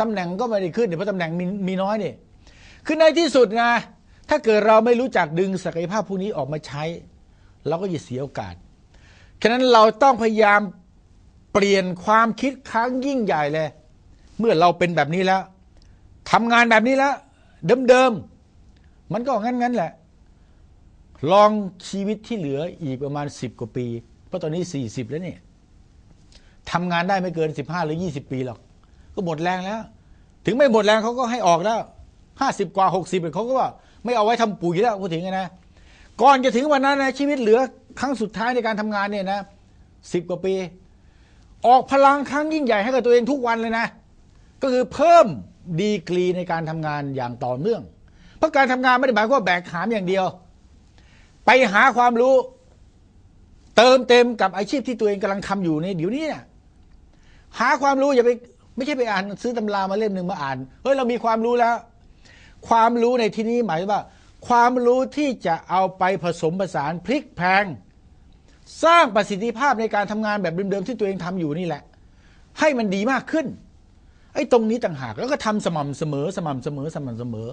ตำแหน่งก็ไม่ได้ขึ้นเนี่ยเพราะตำแหน่งมีมีน้อยเนี่ยคือในที่สุดนะ ถ้าเกิดเราไม่รู้จักดึงศักยภาพพวกนี้ออกมาใช้ เราก็จะเสียโอกาส ฉะนั้นเราต้องพยายามเปลี่ยนความคิดครั้งยิ่งใหญ่เลย เมื่อเราเป็นแบบนี้แล้วทำงานแบบนี้แล้ว เดิมๆ มันก็งั้นๆแหละ ลองชีวิตที่เหลืออีกประมาณ 10 กว่าปี เพราะตอนนี้ 40 แล้วเนี่ยทำงานได้ไม่เกิน 15 หรือ 20 ปีหรอก ก็หมดแรงแล้ว ถึงไม่หมดแรงเขาก็ให้ออกแล้ว50กว่า60เขาก็ว่าไม่เอาไว้ทำปุ๋ยแล้วพูดถึงนะก่อนจะถึงวันนั้นนะชีวิตเหลือครั้งสุดท้ายในการทำงานเนี่ยนะสิบกว่าปี ออกพลังครั้งยิ่งใหญ่ให้กับตัวเองทุกวันเลยนะ ก็คือเพิ่มดีกรีในการทำงานอย่างต่อเนื่อง เพราะการทำงานไม่ได้หมายความว่าแบกหามอย่างเดียว ไปหาความรู้ เติมเต็มกับอาชีพที่ตัวเองกำลังทำอยู่ในเดี๋ยวนี้เนี่ยหาความรู้อย่าไป ไม่ใช่ไปอ่านซื้อตำรามาเล่มหนึ่งมาอ่านเฮ้ยเรามีความรู้แล้ว ความรู้ในที่นี้หมายว่า ความรู้ที่จะเอาไปผสมผสานพลิกแพง สร้างประสิทธิภาพในการทำงานแบบเดิมๆที่ตัวเองทำอยู่นี่แหละ ให้มันดีมากขึ้นไอ้ตรงนี้ต่างหากแล้วก็ทำสม่ำเสมอสม่ำเสมอสม่ำเสมอ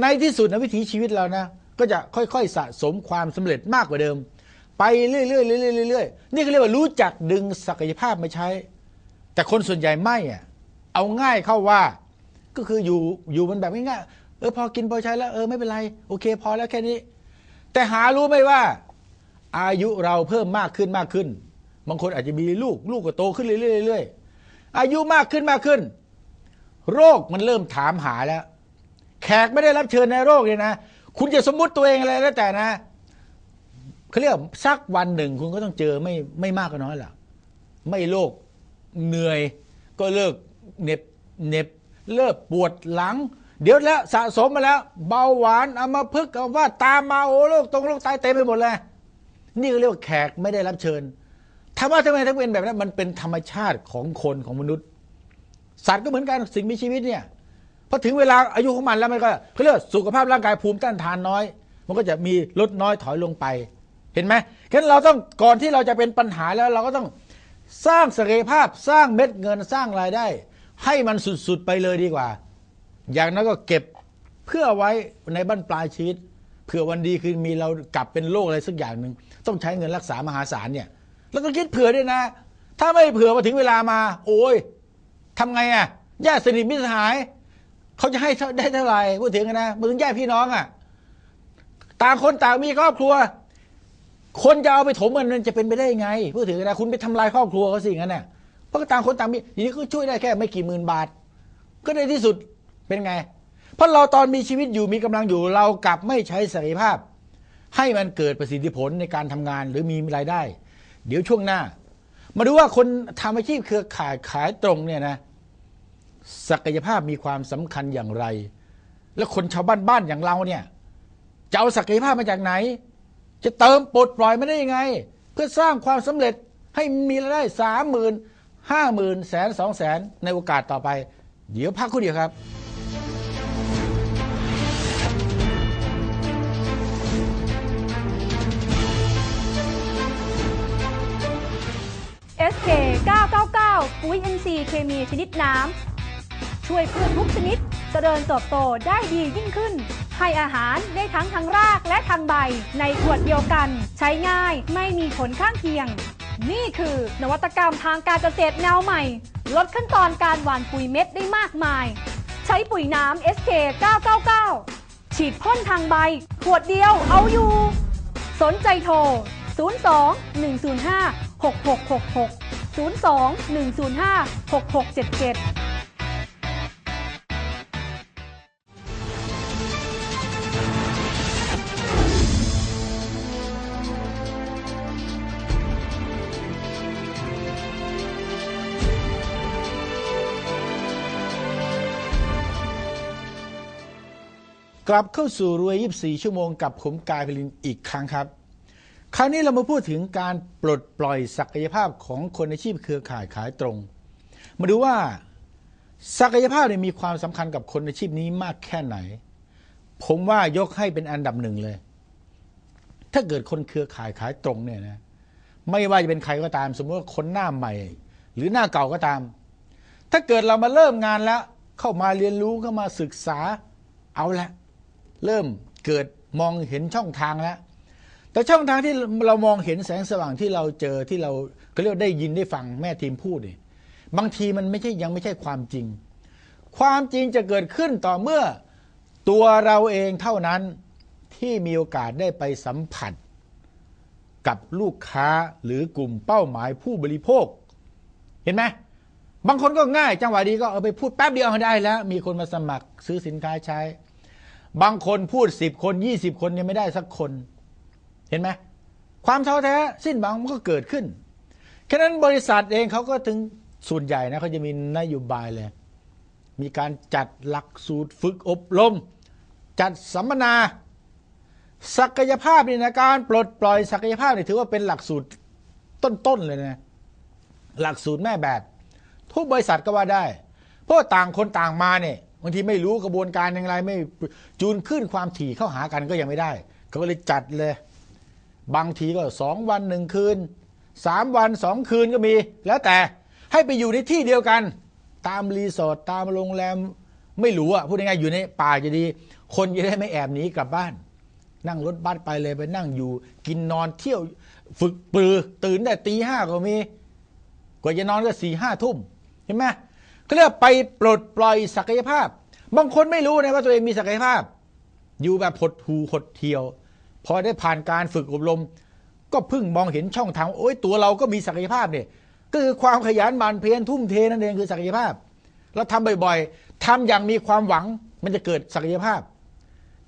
ในที่สุดนะวิถีชีวิตเรานะก็จะค่อยๆสะสมความสำเร็จมากกว่าเดิม ไปเรื่อยๆเรื่อยๆเรื่อยๆนี่เขาเรียกว่ารู้จักดึงศักยภาพมาใช้ แต่คนส่วนใหญ่ไม่อะเอาง่ายเข้าว่า ก็คืออยู่อยู่มันแบบง่ายๆเออพอกินพอใช้แล้วเออไม่เป็นไร โอเค พอแล้วแค่นี้ แต่หารู้ไหมว่า อายุเราเพิ่มมากขึ้นมากขึ้น บางคนอาจจะมีลูกลูกก็โตขึ้นเรื่อยๆอยๆอายุมากขึ้นมากขึ้น โรคมันเริ่มถามหาแล้ว แขกไม่ได้รับเชิญในโรคเลยนะคุณจะสมมุติตัวเองอะไรแล้วแต่นะเขาเรียกสักวันหนึ่งคุณก็ต้องเจอไม่ไม่มากก็น้อยหรอกไม่โรค เหนื่อย ก็เลิกเหน็บเหน็บเลิกปวดหลัง เดี๋ยวแล้วสะสมมาแล้ว เบาหวานเอามาพึกเอาว่าตามมาโอ้โรคตรงโรคตายเต็มไปหมดเลยนี่ก็เรียกว่าแขกไม่ได้รับเชิญถามว่าทำไมถึงเป็นแบบนั้นมันเป็นธรรมชาติของคนของมนุษย์ สัตว์ก็เหมือนกันสิ่งมีชีวิตเนี่ยพอถึงเวลาอายุของมันแล้วมันก็เขาเรียกว่าสุขภาพร่างกายภูมิต้านทานน้อย มันก็จะมีลดน้อยถอยลงไป เห็นไหมฉะนั้นเราต้องก่อนที่เราจะเป็นปัญหาแล้วเราก็ต้อง สร้างศักยภาพสร้างเม็ดเงินสร้างรายได้ ให้มันสุดๆไปเลยดีกว่า อย่างนั้นก็เก็บเพื่อไว้ในบั้นปลายชีวิตเผื่อวันดีคือมีเรากลับเป็นโรคอะไรสักอย่างหนึ่งต้องใช้เงินรักษามหาศาลเนี่ยแล้วก็คิดเผื่อด้วยนะ ถ้าไม่เผื่อมาถึงเวลามา โอ้ยทำไงอะญาติสนิทมิตรสหาย เขาจะให้ได้เท่าไหร่พูดถึงนะมาถึงญาติพี่น้องอะ ต่างคนต่างมีครอบครัว คนจะเอาไปถมมันจะเป็นไปได้ยังไงพูดถึงนะคุณไปทำลายครอบครัวเขาสิงั้นน่ะเพราะต่างคนต่างมีอย่างนี้ก็ช่วยได้แค่ไม่กี่หมื่นบาท ก็ในที่สุดเป็นไง เพราะเราตอนมีชีวิตอยู่มีกำลังอยู่เรากลับไม่ใช้ศักยภาพ ให้มันเกิดประสิทธิผลในการทำงานหรือมีรายได้ เดี๋ยวช่วงหน้า มาดูว่าคนทำอาชีพเครือข่ายขายตรงเนี่ยนะศักยภาพมีความสำคัญอย่างไร แล้วคนชาวบ้านบ้านอย่างเราเนี่ยจะเอาศักยภาพมาจากไหน จะเติมปลดปล่อยไม่ได้ยังไง เพื่อสร้างความสำเร็จให้มีรายได้สามหมื่นห้าหมื่นแสนสองแสนในโอกาสต่อไป เดี๋ยวพักคู่เดียวครับ SK 999 ปุ๋ย NC เคมีชนิดน้ำ ช่วยพืชทุกชนิดเจริญเติบโตได้ดียิ่งขึ้น ให้อาหารได้ทั้งทางรากและทางใบ ในขวดเดียวกัน ใช้ง่ายไม่มีผลข้างเคียง นี่คือนวัตกรรมทางการเกษตรแนวใหม่ ลดขั้นตอนการหว่านปุ๋ยเม็ดได้มากมาย ใช้ปุ๋ยน้ำ SK 999 ฉีดพ่นทางใบ ขวดเดียวเอาอยู่ สนใจโทร 02 105 6666 02 105 6677 ลับเข้าสู่รวย 24 ชั่วโมงกับผมกายพลินอีกครั้งครับ คราวนี้เรามาพูดถึงการปลดปล่อยศักยภาพของคนอาชีพเครือข่ายขายตรง มาดูว่าศักยภาพเนี่ยมีความสำคัญกับคนอาชีพนี้มากแค่ไหน ผมว่ายกให้เป็นอันดับหนึ่งเลย ถ้าเกิดคนเครือข่ายขายตรงเนี่ยนะไม่ว่าจะเป็นใครก็ตาม สมมติว่าคนหน้าใหม่ หรือหน้าเก่าก็ตาม ถ้าเกิดเรามาเริ่มงานแล้ว เข้ามาเรียนรู้เข้ามาศึกษาเอาละ เริ่มเกิดมองเห็นช่องทางแล้ว แต่ช่องทางที่เรามองเห็นแสงสว่างที่เราเจอที่เราก็เรียกได้ยินได้ฟังแม่ทีมพูดนี่บางทีมันไม่ใช่ยังไม่ใช่ความจริง ความจริงจะเกิดขึ้นต่อเมื่อตัวเราเองเท่านั้นที่มีโอกาสได้ไปสัมผัส กับลูกค้าหรือกลุ่มเป้าหมายผู้บริโภค เห็นไหมบางคนก็ง่าย จังหวะดีก็เอาไปพูดแป๊บเดียวได้แล้ว มีคนมาสมัครซื้อสินค้าใช้ บางคนพูดสิบคนยี่สิบคนยังไม่ได้สักคน เห็นไหมความท้อแท้สิ้นหวังมันก็เกิดขึ้นแค่นั้นบริษัทเองเขาก็ถึงส่วนใหญ่นะเขาจะมีนโยบายเลย มีการจัดหลักสูตรฝึกอบรม จัดสัมมนา ศักยภาพนี่นการปลดปล่อยศักยภาพนี่ถือว่าเป็นหลักสูตรต้นๆเลยนะหลักสูตรแม่แบบทุกบริษัทก็ว่าได้ เพราะต่างคนต่างมาเนี่ย บางทีไม่รู้กระบวนการอย่างไร ไม่จูนขึ้นความถี่เข้าหากันก็ยังไม่ได้เขาก็เลยจัดเลย บางทีก็สองวันหนึ่งคืนสามวันสองคืนก็มี แล้วแต่ให้ไปอยู่ในที่เดียวกัน ตามรีสอร์ทตามโรงแรมไม่รู้อะพูดง่ายๆอยู่ในป่าจะดี คนจะได้ไม่แอบหนีกลับบ้าน นั่งรถบัสไปเลยไปนั่งอยู่ กินนอนเที่ยวฝึกปือตื่นแต่ตีห้าก็มี กว่าจะนอนก็สี่ห้าทุ่มเห็นไหม เขาเรียกไปปลดปล่อยศักยภาพ บางคนไม่รู้นะว่าตัวเองมีศักยภาพ อยู่แบบหดหูหดเที่ยว พอได้ผ่านการฝึกอบรม ก็เพิ่งมองเห็นช่องทางโอ้ยตัวเราก็มีศักยภาพเนี่ยก็คือความขยันหมั่นเพียรทุ่มเทนั่นเองคือศักยภาพ เราทำบ่อยๆทำอย่างมีความหวังมันจะเกิดศักยภาพ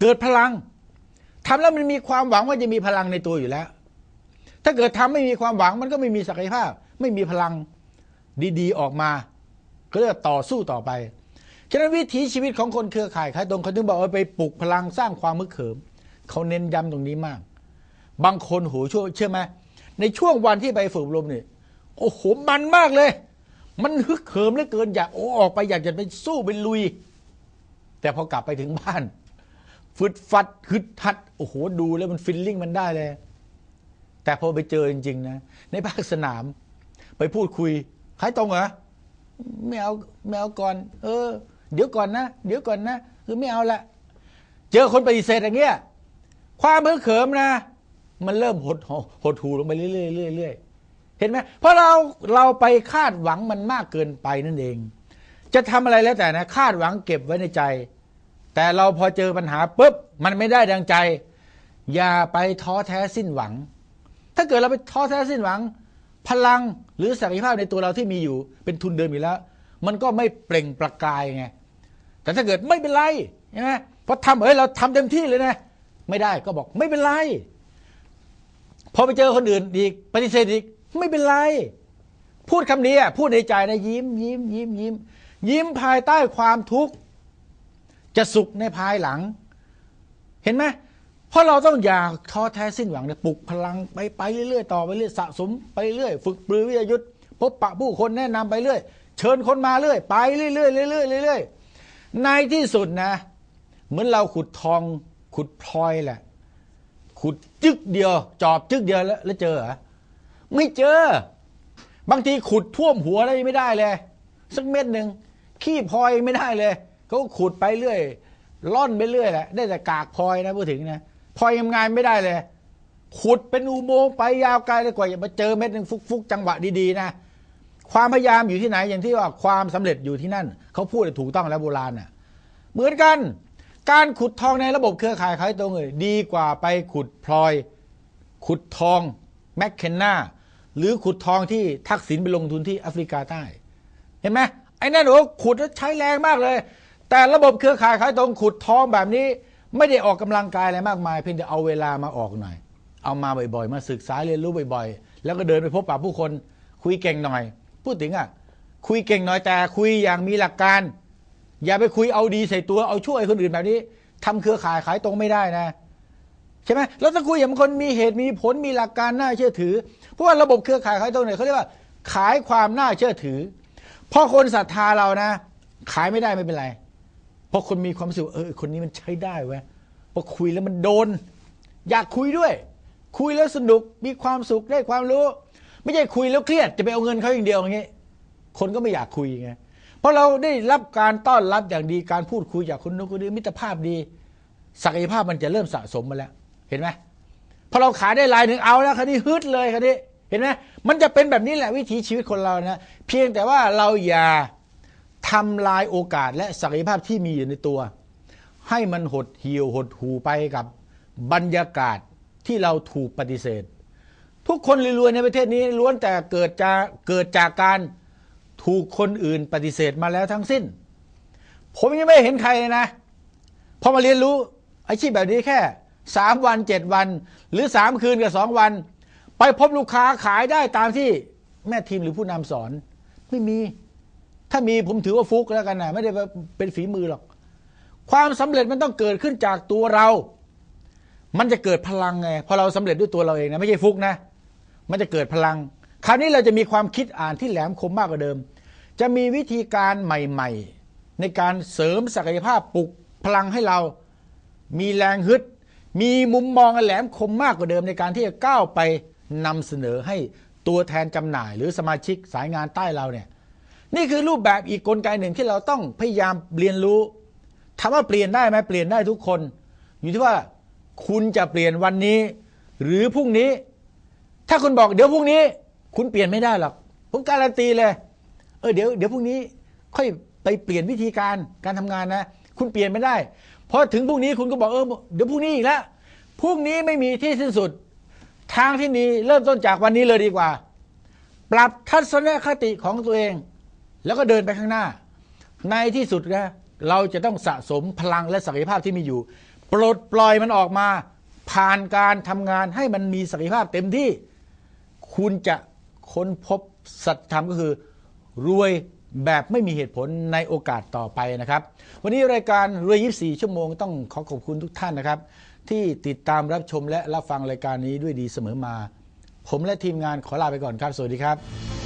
เกิดพลังทำแล้วมันมีความหวังว่าจะมีพลังในตัวอยู่แล้ว ถ้าเกิดทำไม่มีความหวังมันก็ไม่มีศักยภาพ ไม่มีพลังดีๆออกมา ก็เรียกต่อสู้ต่อไปฉะนั้นวิถีชีวิตของคนเครือข่ายขายตรงเขาถึงบอกว่าไปปลุกพลังสร้างความมึกเขิมเขาเน้นย้ำตรงนี้มาก บางคนโหช่วเชื่อไหมในช่วงวันที่ไปฝึกอบรมเนี่ยโอ้โหมันมากเลย มันฮึกเหิมเหลือเกินอยากโอ้ออกไปอยากจะไปสู้ไปลุย แต่พอกลับไปถึงบ้านฟึดฟัดฮึดฮัดโอ้โหดูแล้วมันฟิลลิ่งมันได้เลย แต่พอไปเจอจริง ๆ นะ ในภาคสนาม ไปพูดคุยขายตรงเหรอ ไม่เอาไม่เอาก่อน เออ เดี๋ยวก่อนนะ เดี๋ยวก่อนนะ คือไม่เอาละเจอคนปฏิเสธอย่างเงี้ยความเมื่อเขิมนะ มันเริ่มหดหดหูลงไปเรื่อยๆเรื่อยๆเห็นไหมเพราะเราเราไปคาดหวังมันมากเกินไปนั่นเอง จะทำอะไรแล้วแต่นะ คาดหวังเก็บไว้ในใจ แต่เราพอเจอปัญหาปุ๊บมันไม่ได้ดังใจ อย่าไปท้อแท้สิ้นหวัง ถ้าเกิดเราไปท้อแท้สิ้นหวัง พลังหรือศักยภาพในตัวเราที่มีอยู่ เป็นทุนเดิมอยู่แล้ว มันก็ไม่เปล่งประกายไงแต่ถ้าเกิดไม่เป็นไรใช่ไหมพอทำเฮ้ยเราทำเต็มที่เลยนะไม่ได้ก็บอกไม่เป็นไรพอไปเจอคนอื่นอีกปฏิเสธอีกไม่เป็นไร พูดคำนี้อะพูดในใจนะยิ้มยิ้มยิ้มยิ้ม ยิ้มภายใต้ความทุกข์จะสุขในภายหลัง เห็นไหม เพราะเราต้องอย่าท้อแท้สิ้นหวังเนี่ยปลุกพลังไปไปเรื่อยๆต่อไปเรื่อยสะสมไปเรื่อยฝึกปรือวิทยุทธพบปะผู้คนแนะนำไปเรื่อย เชิญคนมาเรื่อยไปเรื่อยๆเรื่อยๆเรื่อยๆในที่สุดนะ เหมือนเราขุดทองขุดพลอยแหละ ขุดจึกเดียว จอบจึกเดียวแล้วแล้วเจอเหรอไม่เจอ บางทีขุดท่วมหัวอะไรไม่ได้เลย สักเม็ดหนึ่งขี้พลอยไม่ได้เลยเขาก็ขุดไปเรื่อยล่อนไปเรื่อยแหละได้แต่กากพลอยนะพูดถึงนะ พลอยงานไม่ได้เลย ขุดเป็นอุโมงค์ไปยาวไกลเลยกว่าจะมาเจอเม็ดหนึ่งฟุกๆ จังหวะดีๆนะ ความพยายามอยู่ที่ไหนอย่างที่ว่าความสำเร็จอยู่ที่นั่น เขาพูดถูกต้องแล้วโบราณน่ะเหมือนกัน การขุดทองในระบบเครือข่ายขายตรงเลยดีกว่าไปขุดพลอย ขุดทองแมคเคนนาหรือขุดทองที่ทักษิณไปลงทุนที่แอฟริกาใต้ เห็นไหมไอ้นั่นโอ้ขุดแล้วใช้แรงมากเลย แต่ระบบเครือข่ายขายตรงขุดทองแบบนี้ ไม่ได้ออกกำลังกายอะไรมากมายเพียงแต่เอาเวลามาออกหน่อย เอามาบ่อยๆ มาศึกษาเรียนรู้บ่อยๆ แล้วก็เดินไปพบปะผู้คนคุยเก่งหน่อย พูดถึงอะคุยเก่งหน่อยแต่คุยอย่างมีหลักการ อย่าไปคุยเอาดีใส่ตัวเอาช่วยคนอื่นแบบนี้ทำเครือข่ายขายตรงไม่ได้นะใช่ไหมแล้วถ้าคุยอย่างคนมีเหตุมีผลมีหลักการน่าเชื่อถือ เพราะว่าระบบเครือข่ายขายตรงเนี่ยเขาเรียกว่า ขายความน่าเชื่อถือพอคนศรัทธาเรานะ ขายไม่ได้ไม่เป็นไร ราะคนมีความรู้สึกเออคนนี้มันใช้ได้เว้ยพอคุยแล้วมันโดน อยากคุยด้วย คุยแล้วสนุกมีความสุขได้ความรู้ ไม่ใช่คุยแล้วเครียดจะไปเอาเงินเขาอย่างเดียวอย่างเงี้ยคนก็ไม่อยากคุยไงเพราะเราได้รับการต้อนรับอย่างดีการพูดคุยจากคนนู้นคนนี้มิตรภาพดี ศักยภาพมันจะเริ่มสะสมมาแล้ว เห็นไหมพอเราขายได้ลายหนึ่งเอาแล้วคันนี้ฮึดเลยคันนี้เห็นไหมมันจะเป็นแบบนี้แหละวิถีชีวิตคนเรานะเพียงแต่ว่าเราอย่า ทำลายโอกาสและศักยภาพที่มีอยู่ในตัว ให้มันหดเหี่ยวหดหูไปกับบรรยากาศที่เราถูกปฏิเสธ ทุกคนรวยๆในประเทศนี้ล้วนแต่เกิดจากเกิดจากการถูกคนอื่นปฏิเสธมาแล้วทั้งสิ้น ผมยังไม่เห็นใครเลยนะพอมาเรียนรู้อาชีพแบบนี้แค่สามวันเจ็ดวัน หรือสามคืนกับสองวัน ไปพบลูกค้าขายได้ตามที่แม่ทีมหรือผู้นำสอน ไม่มี ถ้ามีผมถือว่าฟุกแล้วกันนะไม่ได้เป็นฝีมือหรอก ความสำเร็จมันต้องเกิดขึ้นจากตัวเรา มันจะเกิดพลังไงพอเราสำเร็จด้วยตัวเราเองนะไม่ใช่ฟุกนะ มันจะเกิดพลัง คราวนี้เราจะมีความคิดอ่านที่แหลมคมมากกว่าเดิม จะมีวิธีการใหม่ๆ ในการเสริมศักยภาพปลุกพลังให้เรา มีแรงฮึด มีมุมมองแหลมคมมากกว่าเดิม ในการที่จะก้าวไปนำเสนอให้ตัวแทนจำหน่าย หรือสมาชิกสายงานใต้เราเนี่ย นี่คือรูปแบบอีกกลไกหนึ่งที่เราต้องพยายามเรียนรู้ถามว่าเปลี่ยนได้ไหมเปลี่ยนได้ทุกคน อยู่ที่ว่าคุณจะเปลี่ยนวันนี้ หรือพรุ่งนี้ ถ้าคุณบอกเดี๋ยวพรุ่งนี้ คุณเปลี่ยนไม่ได้หรอกผมการันตีเลย เออเดี๋ยวเดี๋ยวพรุ่งนี้ ค่อยไปเปลี่ยนวิธีการการทำงานนะ คุณเปลี่ยนไม่ได้พอถึงพรุ่งนี้คุณก็บอกเออเดี๋ยวพรุ่งนี้อีกแล้วพรุ่งนี้ไม่มีที่สิ้นสุด ทางที่ดีเริ่มต้นจากวันนี้เลยดีกว่า ปรับทัศนคติของตัวเอง แล้วก็เดินไปข้างหน้า ในที่สุดนะเราจะต้องสะสมพลังและศักยภาพที่มีอยู่ ปลดปล่อยมันออกมา ผ่านการทำงานให้มันมีศักยภาพเต็มที่ คุณจะค้นพบสัจธรรมก็คือ รวยแบบไม่มีเหตุผลในโอกาสต่อไปนะครับ วันนี้รายการรวย 24 ชั่วโมงต้องขอขอบคุณทุกท่านนะครับ ที่ติดตามรับชมและรับฟังรายการนี้ด้วยดีเสมอมา ผมและทีมงานขอลาไปก่อนครับ สวัสดีครับ